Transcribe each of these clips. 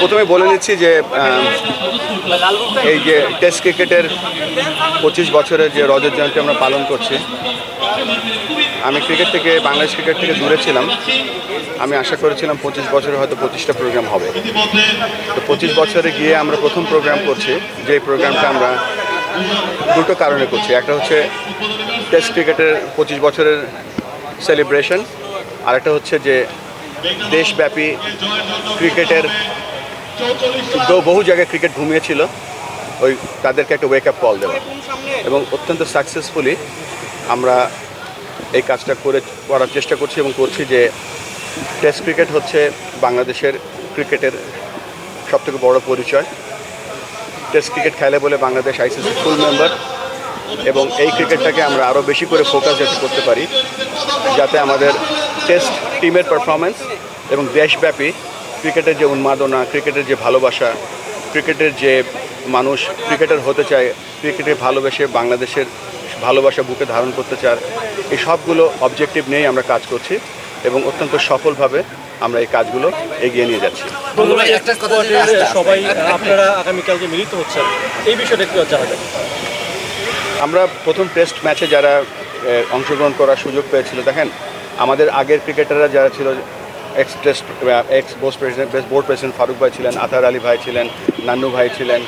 প্রথমে বলে নিচ্ছি যে এই যে টেস্ট ক্রিকেটের পঁচিশ বছরের যে রজত জয়ন্তী আমরা পালন করছি, আমি ক্রিকেট থেকে, বাংলাদেশ ক্রিকেট থেকে দূরে ছিলাম। আমি আশা করেছিলাম পঁচিশ বছরে হয়তো পঁচিশটা প্রোগ্রাম হবে। তো পঁচিশ বছরে গিয়ে আমরা প্রথম প্রোগ্রাম করছি, যে প্রোগ্রামটা আমরা দুটো কারণে করছি। একটা হচ্ছে টেস্ট ক্রিকেটের পঁচিশ বছরের সেলিব্রেশন আর একটা হচ্ছে যে দেশব্যাপী ক্রিকেটের তো- বহু জায়গায় ক্রিকেট ঘুমিয়েছিল। ওই তাদেরকে একটা ওয়েক আপ কল দেওয়া। এবং অত্যন্ত সাকসেসফুলি আমরা এই কাজটা করে, করার চেষ্টা করছি এবং করছি যে টেস্ট ক্রিকেট হচ্ছে বাংলাদেশের ক্রিকেটের সবথেকে বড় পরিচয়। টেস্ট ক্রিকেট খেলে বলে বাংলাদেশ আইসিসি ফুল মেম্বার এবং এই ক্রিকেটটাকে আমরা আরও বেশি করে ফোকাস যাতে করতে পারি, যাতে আমাদের টেস্ট টিমের পারফরমেন্স এবং দেশব্যাপী ক্রিকেটের যে উন্মাদনা ক্রিকেটের যে ভালোবাসা ক্রিকেটের যে মানুষ ক্রিকেটার হতে চায় ক্রিকেটে ভালোবেসে বাংলাদেশের ভালোবাসা বুকে ধারণ করতে চায় এই সবগুলো অবজেক্টিভ নিয়েই আমরা কাজ করছি এবং অত্যন্ত সফলভাবে আমরা এই কাজগুলো এগিয়ে নিয়ে যাচ্ছি। বন্ধুরা একটা কথা সবাই আপনারা আগামীকালকে মিলিত হচ্ছেন এই বিষয়টা একটু আমরা প্রথম টেস্ট ম্যাচে যারা অংশগ্রহণ করার সুযোগ পেয়েছিল দেখেন আমাদের আগের ক্রিকেটাররা যারা ছিল ex test ex board president board president Faruk ভাই ছিলেন, আতার আলী ভাই ছিলেন, নান্নু ভাই ছিলেন,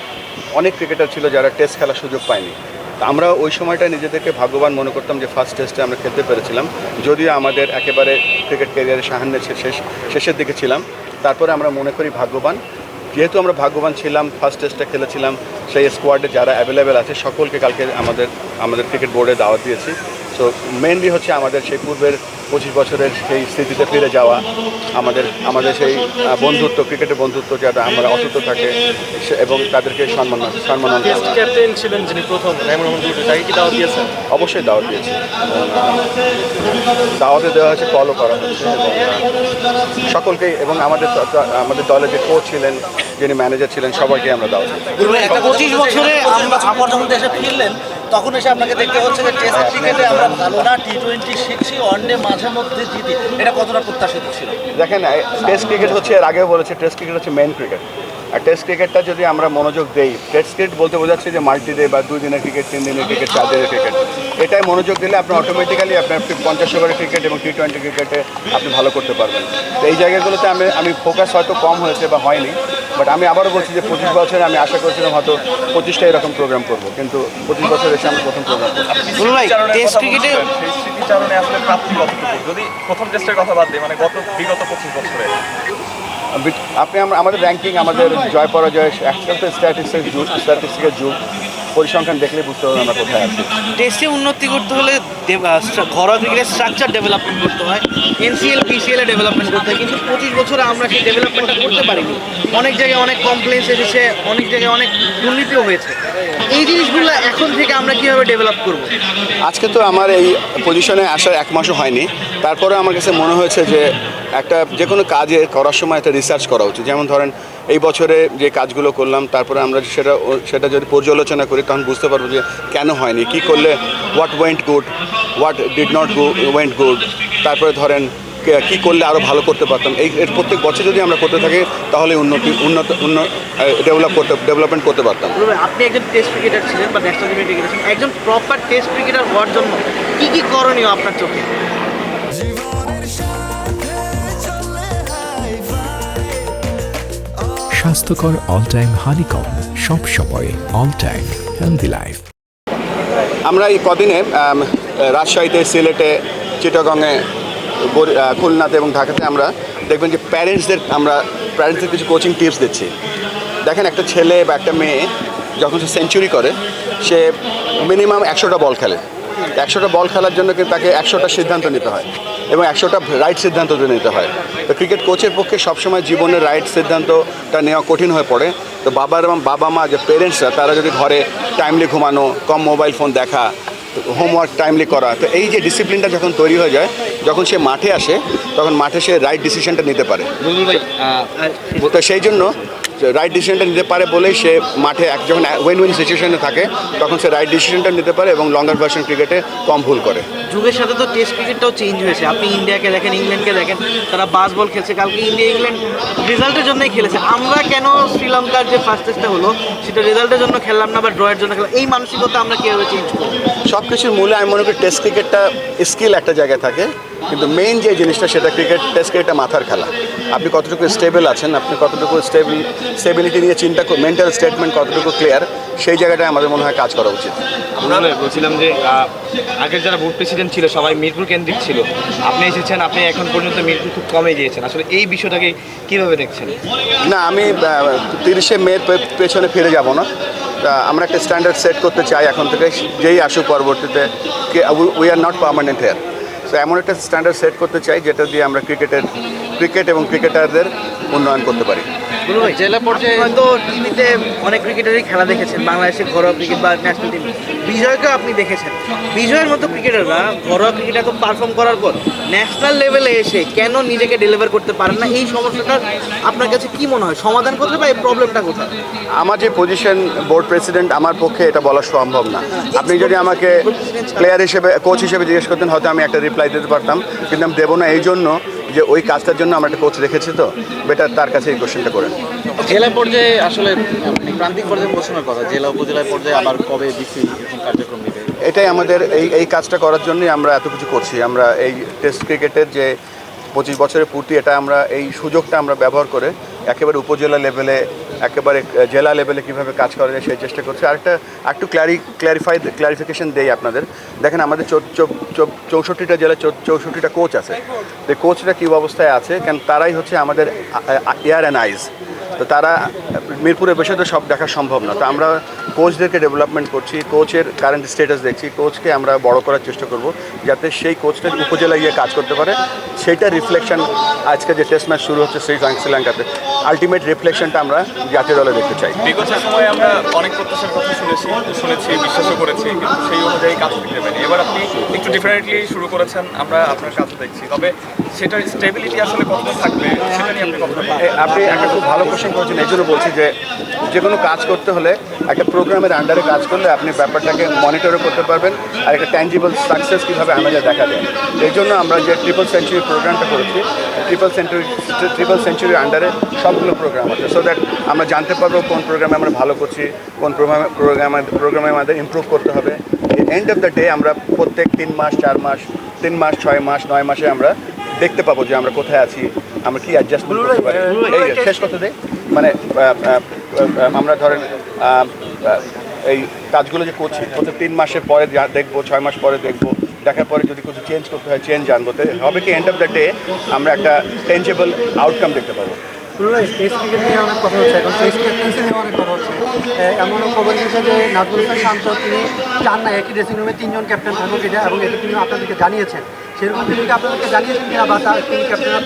অনেক ক্রিকেটার ছিল যারা টেস্ট খেলার সুযোগ পায়নি। তা আমরা ওই সময়টা নিজেদেরকে ভাগ্যবান মনে করতাম যে ফার্স্ট টেস্টে আমরা খেলতে পেরেছিলাম। যদিও আমাদের একেবারে ক্রিকেট ক্যারিয়ারের সাহান্যে শেষ, শেষের দিকে ছিলাম। তারপরে আমরা মনে করি ভাগ্যবান। যেহেতু আমরা ভাগ্যবান ছিলাম ফার্স্ট টেস্টে খেলেছিলাম, সেই স্কোয়াডে যারা অ্যাভেলেবেল আছে, সকলকে কালকে আমাদের আমাদের ক্রিকেট বোর্ডে দাওয়াত দিয়েছি। সো মেনলি হচ্ছে আমাদের সেই পূর্বের পঁচিশ বছরের সেই স্মৃতিতে ফিরে যাওয়া আমাদের আমাদের সেই বন্ধুত্ব ক্রিকেটের বন্ধুত্ব যারা আমরা অটুট থাকে সে- এবং তাদেরকে সম্মান সম্মান ক্যাপ্টেন ছিলেন যিনি প্রথম তাকে কি দাওয়াত দিয়েছেন? অবশ্যই দাওয়াত দিয়েছে। দাওয়াতে দেওয়া হয়েছে কলও করা হচ্ছে এবং সকলকেই এবং আমাদের আমাদের দলে যে কোচ ছিলেন যিনি ম্যানেজার ছিলেন সবাইকে আমরা দাওয়াত দিয়েছি। একটা পঁচিশ বছরে আমরা যখন দেশে ফিরলেন তখন এসে আপনাকে দেখতে হচ্ছে যে টেস্ট ক্রিকেটে আমরা ভালো না টি টোয়েন্টি শিখছি ওয়ানডে মাঝে মধ্যে জিতি। এটা কতটা প্রত্যাশিত ছিল? দেখেন টেস্ট ক্রিকেট হচ্ছে, এর আগেও বলেছে, টেস্ট ক্রিকেট হচ্ছে মেন ক্রিকেট আর টেস্ট ক্রিকেটটা যদি আমরা মনোযোগ দেই টেস্ট ক্রিকেট বলতে বোঝাচ্ছে যে মাল্টি ডে বা দুই দিনের ক্রিকেট তিন দিনের ক্রিকেট চার দিনের ক্রিকেট এটাই মনোযোগ দিলে আপনি অটোমেটিক্যালি আপনার পঞ্চাশ ওভারের ক্রিকেট এবং টি টোয়েন্টি ক্রিকেটে আপনি ভালো করতে পারবেন। তো এই জায়গাগুলোতে আমি আমি ফোকাস হয়তো কম হয়েছে বা হয়নি বাট আমি আবারও বলছি যে পঁচিশ বছরে আমি আশা করেছিলাম হয়তো পঁচিশটা এরকম প্রোগ্রাম করব কিন্তু পঁচিশ বছর এসে আমি প্রথম প্রোগ্রাম করব। টেস্ট ক্রিকেটে স্মৃতিচারণে আসলে প্রাপ্তি কতটুকু? যদি প্রথম টেস্টের কথা বাদ দিই মানে গত বিগত পঁচিশ বছরে। আপনি আমাদের র্যাঙ্কিং আমাদের জয় পরাজয় একটা তো স্ট্যাটিস্টিক্স যুগ স্ট্যাটিস্টিকের যুগ পরিসংখ্যান দেখলে বুঝতে পারবেন আমরা কোথায় আছি। টেস্টে উন্নতি করতে হলে ঘরোয়া ক্রিকেটের স্ট্রাকচার ডেভেলপমেন্ট করতে হয়। এনসিএল পিসিএল এ ডেভেলপমেন্ট করতে হয়। কিন্তু পঁচিশ বছরে আমরা সেই ডেভেলপমেন্টটা করতে পারিনি। অনেক জায়গায় অনেক কমপ্লেন্স এসেছে অনেক জায়গায় অনেক দুর্নীতিও হয়েছে। এই জিনিসগুলো এখন থেকে আমরা কীভাবে ডেভেলপ করব? আজকে তো আমার এই পজিশনে আসার এক মাসও হয়নি। তারপরে আমার কাছে মনে হয়েছে যে একটা যে কোনো কাজে করার সময় একটা রিসার্চ করা উচিত। যেমন ধরেন, এই বছরে যে কাজগুলো করলাম, তারপরে আমরা সেটা সেটা যদি পর্যালোচনা করি, তখন বুঝতে পারব যে কেন হয়নি, কি করলে what went good what did not go went good তারপরে ধরেন, কে- করলে আরও ভালো করতে পারতাম। এই প্রত্যেক বছর যদি আমরা করতে থাকি, তাহলে উন্নতি, উন্নত উন্নত ডেভেলপ করতে ডেভেলপমেন্ট করতে পারতাম। আপনি একজন টেস্ট ক্রিকেটার ছিলেন বা ন্যাশনাল ক্রিকেটার একজন প্রপার টেস্ট ক্রিকেটার হওয়ার জন্য কি কি করণীয় আপনার চোখে? স্বাস্থ্যকর অল টাইম হানিকম সব সময় অল টাইম হেলদি লাইফ আমরা এই কদিনে রাজশাহীতে, সিলেটে, চিটাগংয়ে খুলনাতে এবং ঢাকাতে আমরা দেখবেন যে প্যারেন্টসদের আমরা প্যারেন্টসদের কিছু কোচিং টিপস দিচ্ছি। দেখেন একটা ছেলে বা একটা মেয়ে যখন সে সেঞ্চুরি করে, সে মিনিমাম একশোটা বল খেলে। একশোটা বল খেলার জন্য কিন্তু তাকে একশোটা সিদ্ধান্ত নিতে হয়। এবং একশোটা রাইট সিদ্ধান্ত নিতে হয়। তো ক্রিকেট কোচের পক্ষে সবসময় জীবনের রাইট সিদ্ধান্তটা নেওয়া কঠিন হয়ে পড়ে। তো বাবার এবং বাবা মা, যে পেরেন্টসরা তারা যদি ঘরে টাইমলি ঘুমানো, কম মোবাইল ফোন দেখা হোমওয়ার্ক টাইমলি করা, তো এই যে ডিসিপ্লিনটা যখন তৈরি হয়ে যায় যখন সে মাঠে আসে তখন মাঠে সে রাইট ডিসিশনটা নিতে পারে। তো সেই জন্য রাইট ডিসিশনটা নিতে পারে বলেই সে মাঠে এক যখন উইন উইন সিচুয়েশনে থাকে তখন সে রাইট ডিসিশনটা নিতে পারে এবং লঙ্গার ভার্সন ক্রিকেটে কম ভুল করে। যুগের সাথে তো টেস্ট ক্রিকেটটাও চেঞ্জ হয়েছে। আপনি ইন্ডিয়াকে দেখেন ইংল্যান্ডকে দেখেন তারা বাস বল খেলছে। কালকে ইন্ডিয়া ইংল্যান্ড রেজাল্টের জন্যই খেলেছে। আমরা কেন শ্রীলঙ্কার যে ফার্স্ট টেস্টটা হলো সেটা রেজাল্টের জন্য খেললাম না বা ড্রয়ের জন্য খেললাম এই মানসিকতা আমরা কীভাবে চেঞ্জ করব? সব কিছুর মূলে আমি মনে করি টেস্ট ক্রিকেটটা স্কিল একটা জায়গায় থাকে। কিন্তু মেইন যে জিনিসটা সেটা ক্রিকেট টেস্ট ক্রিকেটটা মাথার খেলা। আপনি কতটুকু স্টেবল আছেন আপনি কতটুকু স্টেবল স্টেবিলিটি নিয়ে চিন্তা মেন্টাল স্টেটমেন্ট কতটুকু ক্লিয়ার সেই জায়গাটায় আমাদের মনে হয় কাজ করা উচিত। আমরা বলছিলাম যে আগের যারা বোর্ড প্রেসিডেন্ট ছিল সবাই মিরপুর কেন্দ্রিক ছিল। আপনি এসেছেন আপনি এখন পর্যন্ত মিরপুর খুব কমে গিয়েছেন। আসলে এই বিষয়টাকে কীভাবে দেখছেন? না আমি তিরিশে মে পেছনে ফিরে যাব না। তা আমরা একটা স্ট্যান্ডার্ড সেট করতে চাই এখন থেকে যেই আসুক পরবর্তীতে we are not permanent here তো এমন একটা স্ট্যান্ডার্ড সেট করতে চাই, যেটা দিয়ে আমরা ক্রিকেটের ক্রিকেট এবং ক্রিকেটারদের উন্নয়ন করতে পারি। জেলা পর্যায়ে হয়তো টিভিতে অনেক ক্রিকেটারই খেলা দেখেছেন বাংলাদেশের ঘরোয়া ক্রিকেট বা ন্যাশনাল টিম বিজয়কে আপনি দেখেছেন। বিজয়ের মতো ক্রিকেটাররা ঘরোয়া ক্রিকেট এত পারফর্ম করার পর ন্যাশনাল লেভেলে এসে কেন নিজেকে ডেলিভার করতে পারেন না? এই সমস্যাটা আপনার কাছে কি মনে হয়? সমাধান কোথায় বা এই প্রবলেমটা কোথায়? আমার যে পজিশন বোর্ড প্রেসিডেন্ট আমার পক্ষে এটা বলা সম্ভব না। আপনি যদি আমাকে প্লেয়ার হিসেবে কোচ হিসেবে জিজ্ঞেস করতেন হয়তো আমি একটা রিপ্লাই দিতে পারতাম। কিন্তু আমি দেবো না। এই জন্য যে ওই কাজটার জন্য আমরা একটা কোচ রেখেছি তো বেটার তার কাছে এই কোশ্চেনটা করেন জেলা পর্যায়ে আসলে মানে প্রান্তিক পর্যায়ে পৌঁছানোর কথা জেলা উপজেলা পর্যায়ে আবার কবে বিসি কার্যক্রম নেবে এটাই আমাদের এই এই কাজটা করার জন্যই আমরা এত কিছু করছি। আমরা এই টেস্ট ক্রিকেটের যে পঁচিশ বছরের পূর্তি এটা আমরা এই সুযোগটা আমরা ব্যবহার করে একেবারে উপজেলা লেভেলে একেবারে জেলা লেভেলে কীভাবে কাজ করা যায় সেই চেষ্টা করছি। আরেকটা একটু ক্ল্যারি ক্ল্যারিফাই ক্লারিফিকেশন দেই আপনাদের। দেখেন আমাদের চৌষট্টিটা জেলা চৌষট্টিটা কোচ আছে। তো কোচরা কী অবস্থায় আছে? কেন তারাই হচ্ছে আমাদের এয়ার অ্যান্ড আইজ তো তারা মিরপুরে বসে তো সব দেখা সম্ভব না। তো আমরা কোচদেরকে ডেভেলপমেন্ট করছি কোচের কারেন্ট স্ট্যাটাস দেখছি। কোচকে আমরা বড় করার চেষ্টা করব, যাতে সেই কোচটা উপজেলায় গিয়ে কাজ করতে পারে। সেইটা রিফ্লেকশন আজকে যে টেস্ট ম্যাচ শুরু হচ্ছে শ্রী শ্রীলঙ্কাতে। আলটিমেট রিফ্লেকশনটা আমরা জাতীয় দলে দেখতে চাই। বিগত সময়ে আমরা অনেক প্রত্যাশার কথা শুনেছি শুনেছি বিশ্বাসও করেছি কিন্তু সেই অনুযায়ী কাজ করতে পারিনি। এবার আপনি একটু ডিফারেন্টলি শুরু করেছেন আমরা আপনার কাজ দেখছি। তবে সেটার স্টেবিলিটি আসলে কতটা থাকবে সেটা নিয়ে আপনি একটা খুব ভালো কোশ্চেন করেছেন এই জন্য বলছি যে যে কোনো কাজ করতে হলে একটা প্রোগ্রামের আন্ডারে কাজ করলে আপনি ব্যাপারটাকে মনিটরও করতে পারবেন আর একটা ট্যাঞ্জিবল সাকসেস কীভাবে আমাদের দেখা যায়। এই জন্য আমরা যে ট্রিপল সেঞ্চুরি প্রোগ্রামটা করেছি ট্রিপল সেঞ্চুরি ট্রিপল সেঞ্চুরির আন্ডারে সবগুলো প্রোগ্রাম আছে। সো দ্যাট আমরা জানতে পারব কোন প্রোগ্রামে আমরা ভালো করছি কোন প্রোগ্রামে প্রোগ্রামে প্রোগ্রামে আমাদের ইমপ্রুভ করতে হবে। এন্ড অফ দ্য ডে আমরা প্রত্যেক তিন মাস চার মাস তিন মাস ছয় মাস নয় মাসে আমরা দেখতে পাবো যে আমরা কোথায় আছি আমরা কি অ্যাডজাস্টমেন্ট করতে পারি। এই শেষ কথা দেই। মানে আমরা ধরেন এই কাজগুলো যে করছি প্রত্যেক তিন মাসের পরে যা দেখব ছয় মাস পরে দেখব দেখার পরে যদি কিছু চেঞ্জ করতে হয় চেঞ্জ জানব তো হবে কি এন্ড অফ দ্য ডে আমরা একটা টেঞ্জেবল আউটকাম দেখতে পাবো। টেস্ট ক্রিকেট নিয়ে অনেক কথা হচ্ছে। এখন টেস্ট ক্যাপ্টেন্সি নিয়ে অনেক কথা হচ্ছে। এমনও খবর এসেছে যে নাজমুল ইসলাম শান্ত তিনি চান না একই ড্রেসিং রুমে তিনজন ক্যাপ্টেন থাকুক এটা এবং এটা তিনি আপনাদেরকে জানিয়েছেন। সেরকম তিনি আপনাদেরকে জানিয়েছেন কিনা বা তার তিনি ক্যাপ্টেন না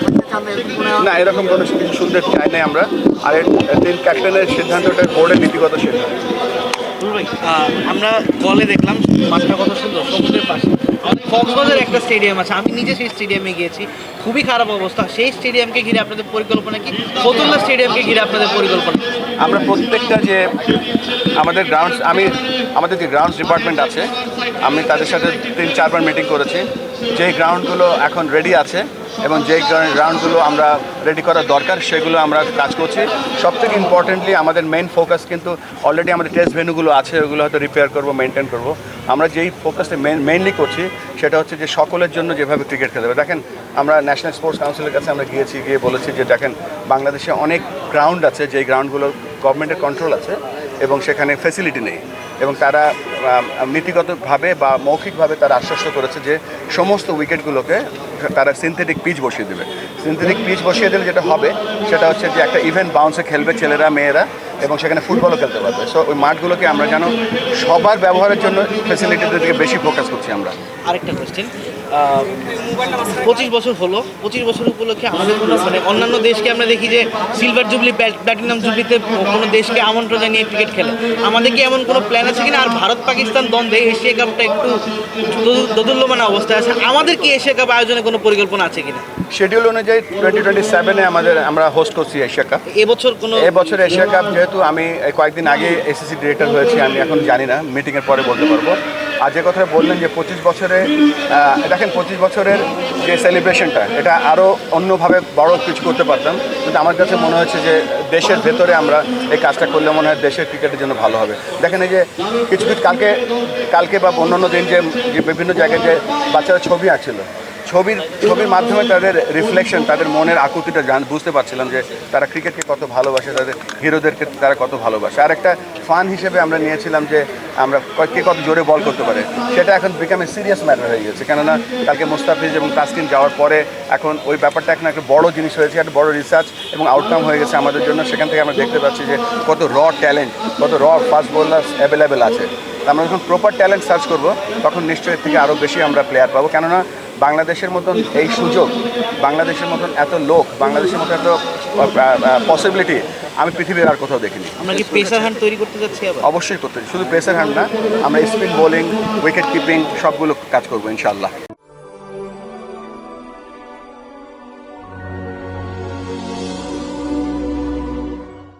এরকম কোনো না এরকম কোনো কিছু শুনতে চাই নাই আমরা। আর এর তিন ক্যাপ্টেনের সিদ্ধান্তটা বোর্ডের নীতিগত সিদ্ধান্ত। আমরা কলে দেখলাম মাঠটা কত সুন্দর সমুদ্রের পাশে। কক্সবাজার একটা স্টেডিয়াম আছে। আমি নিজে সেই স্টেডিয়ামে গিয়েছি। খুবই খারাপ অবস্থা। সেই স্টেডিয়ামকে ঘিরে আপনাদের পরিকল্পনা কি? ফতুল্লা স্টেডিয়ামকে ঘিরে আপনাদের পরিকল্পনা? আমরা প্রত্যেকটা যে আমাদের গ্রাউন্ডস আমি আমাদের যে গ্রাউন্ডস ডিপার্টমেন্ট আছে, আমি তাদের সাথে তিন চারবার মিটিং করেছি। যেই গ্রাউন্ডগুলো এখন রেডি আছে এবং যেই গ্রাউন্ডগুলো আমরা রেডি করার দরকার, সেগুলো আমরা কাজ করছি। সব থেকে ইম্পর্টেন্টলি আমাদের মেইন ফোকাস কিন্তু অলরেডি আমাদের টেস্ট ভেনুগুলো আছে, ওগুলো হয়তো রিপেয়ার করব মেনটেন করব। আমরা যেই ফোকাসে মেইনলি করছি, সেটা হচ্ছে যে সকলের জন্য যেভাবে ক্রিকেট খেলতে হবে। দেখেন, আমরা ন্যাশনাল স্পোর্টস কাউন্সিলের কাছে আমরা গিয়েছি, গিয়ে বলেছি যে, দেখেন, বাংলাদেশে অনেক গ্রাউন্ড আছে, যেই গ্রাউন্ডগুলো গভর্নমেন্টের কন্ট্রোল আছে এবং সেখানে ফেসিলিটি নেই। এবং তারা নীতিগতভাবে বা মৌখিকভাবে তারা আশ্বস্ত করেছে যে সমস্ত উইকেটগুলোকে তারা সিনথেটিক পিচ বসিয়ে দেবে। সিনথেটিক পিচ বসিয়ে দিলে যেটা হবে, সেটা হচ্ছে যে একটা ইভেন্ট বাউন্সে খেলবে ছেলেরা, মেয়েরা এবং সেখানে ফুটবলও খেলতে পারবে। সো ওই মাঠগুলোকে আমরা যেন সবার ব্যবহারের জন্য ফেসিলিটিদের দিকে বেশি ফোকাস করছি আমরা। আরেকটা কোশ্চেন পঁচিশ বছর হলো। পঁচিশ বছর উপলক্ষে আমাদের কোনো মানে অন্যান্য দেশকে আমরা দেখি যে সিলভার জুবলি প্ল্যাটিনাম জুবলিতে কোনো দেশকে আমন্ত্রণ জানিয়ে ক্রিকেট খেলে। আমাদের কি এমন কোনো প্ল্যান আছে কিনা? আর ভারত পাকিস্তান দ্বন্দ্বে এশিয়া কাপটা একটু দোদুল্যমান অবস্থায় আছে। আমাদের কি এশিয়া কাপ আয়োজনে কোনো পরিকল্পনা আছে কিনা? শিডিউল অনুযায়ী টোয়েন্টি টোয়েন্টি সেভেনে আমাদের আমরা হোস্ট করছি এশিয়া কাপ এবছর কোনো এবছর এশিয়া কাপ যেহেতু আমি কয়েকদিন আগে এসএসসি ডিরেক্টর হয়েছি আমি এখন জানি না মিটিংয়ের পরে বলতে পারব। আর যে কথা বললেন যে পঁচিশ বছরে দেখেন পঁচিশ বছরের যে সেলিব্রেশনটা এটা আরও অন্যভাবে বড় কিছু করতে পারতাম। কিন্তু আমার কাছে মনে হচ্ছে যে দেশের ভেতরে আমরা এই কাজটা করলে মনে হয় দেশের ক্রিকেটের জন্য ভালো হবে। দেখেন এই যে কিছু কিছু কালকে কালকে বা অন্যান্য দিন যে যে বিভিন্ন জায়গায় যে বাচ্চারা ছবি আঁকছিল ছবির ছবির মাধ্যমে তাদের রিফ্লেকশন তাদের মনের আকুতিটা জান, বুঝতে পারছিলাম যে তারা ক্রিকেটকে কত ভালোবাসে, তাদের হিরোদেরকে তারা কত ভালোবাসে। আর একটা ফান হিসেবে আমরা নিয়েছিলাম যে আমরা ক- কত জোরে বল করতে পারে, সেটা এখন বিকাম সিরিয়াস ম্যাটার হয়ে গেছে কেননা কালকে মুস্তাফিজ এবং তাসকিন যাওয়ার পরে এখন ওই ব্যাপারটা এখন একটা বড় জিনিস হয়েছে, একটা বড় রিসার্চ এবং আউটকাম হয়ে গেছে আমাদের জন্য। সেখান থেকে আমরা দেখতে পাচ্ছি যে কত র ট্যালেন্ট কত র ফাস্ট বোলার্স অ্যাভেলেবেল আছে। আমরা যখন প্রপার ট্যালেন্ট সার্চ করব তখন নিশ্চয়ই থেকে আরও বেশি আমরা প্লেয়ার পাবো। কেননা বাংলাদেশের মতন এই সুযোগ বাংলাদেশের মতন এত লোক বাংলাদেশের মতো এত পসিবিলিটি আমি পৃথিবীর আর কোথাও দেখিনি। আমরা কি প্রেসার হ্যান্ড তৈরি করতে যাচ্ছি অবশ্যই করতে শুধু প্রেসার হ্যান্ড না আমরা স্পিন বোলিং উইকেট কিপিং সবগুলো কাজ করব ইনশাল্লাহ